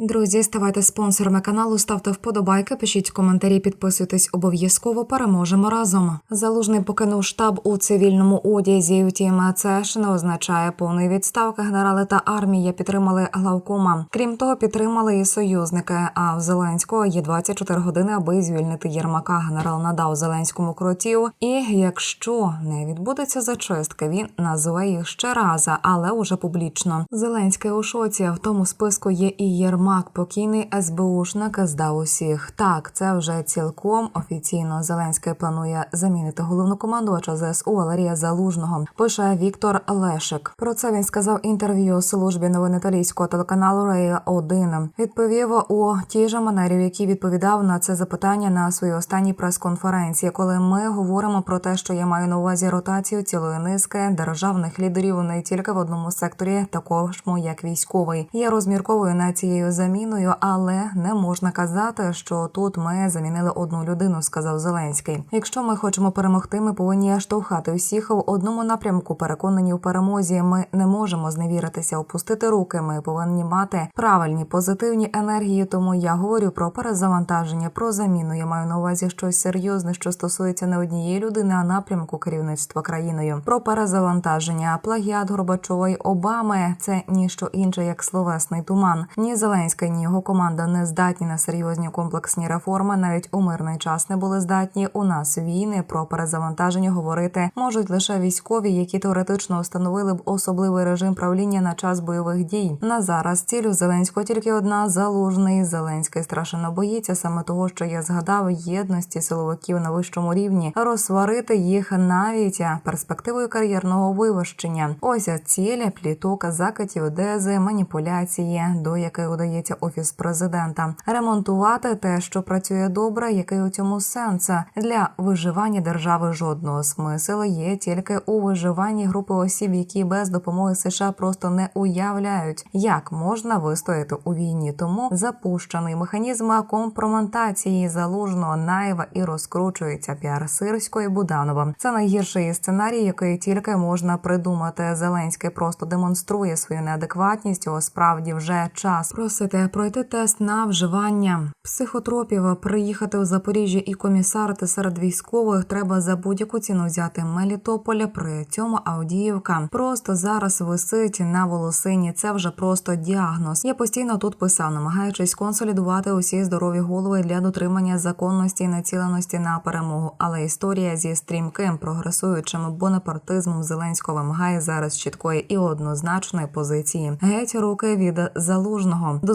Друзі, ставайте спонсорами каналу, ставте вподобайки, пишіть коментарі, підписуйтесь обов'язково. Переможемо разом. Залужний покинув штаб у цивільному одязі. Втім, це ж не означає повної відставки. Генерали та армія підтримали главкома. Крім того, підтримали і союзники. А в Зеленського є 24 години, аби звільнити Єрмака. Генерал надав Зеленському кротів. І якщо не відбудеться зачистки, він назве їх ще раз, але уже публічно. Зеленський у шоці. В тому списку є і Єрмак, покійний СБУшник здав усіх. Так, це вже цілком офіційно. Зеленський планує замінити головнокомандувача ЗСУ Валерія Залужного. Пише Віктор Лешик. Про це він сказав інтерв'ю службі новин італійського телеканалу Рея 1 Відповів у тій же манері, в якій відповідав на це запитання на своїй останній прес-конференції, коли ми говоримо про те, що я маю на увазі ротацію цілої низки державних лідерів не тільки в одному секторі, також як військовий. Я розмірковую над цією заміною, але не можна казати, що тут ми замінили одну людину, сказав Зеленський. Якщо ми хочемо перемогти, ми повинні штовхати усіх в одному напрямку. Переконані у перемозі. Ми не можемо зневіритися, опустити руки. Ми повинні мати правильні позитивні енергії. Тому я говорю про перезавантаження, про заміну. Я маю на увазі щось серйозне, що стосується не однієї людини, а напрямку керівництва країною. Про перезавантаження, плагіат Горбачова Обами це ніщо інше, як словесний туман. Ні Зеленський, ні його команда не здатні на серйозні комплексні реформи. Навіть у мирний час не були здатні. У нас війни про перезавантаження говорити можуть лише військові, які теоретично встановили б особливий режим правління на час бойових дій. На зараз цілю Зеленського тільки одна залужний. Зеленський страшенно боїться саме того, що я згадав єдності силовиків на вищому рівні, розсварити їх навіть перспективою кар'єрного вивищення. Ось ціль пліток, закатів, дези, маніпуляції, до яких удається офіс президента, ремонтувати те, що працює добре, який у цьому сенс для виживання держави жодного смисл є тільки у виживанні групи осіб, які без допомоги США просто не уявляють, як можна вистояти у війні. Тому запущений механізм компроментації залужного наєва і розкручується піар Сирського і Буданова. Це найгірший сценарій, який тільки можна придумати. Зеленський просто демонструє свою неадекватність. О, справді вже час просити пройти тест на вживання психотропів, приїхати в Запоріжжя і комісарити серед військових. Треба за будь-яку ціну взяти Мелітополя. При цьому Авдіївка просто зараз висить на волосині. Це вже просто діагноз. Я постійно тут писав, намагаючись консолідувати усі здорові голови для дотримання законності і націленості на перемогу. Але історія зі стрімким прогресуючим бонапартизмом Зеленського вимагає зараз чіткої і однозначної позиції. Геть руки від залужного. До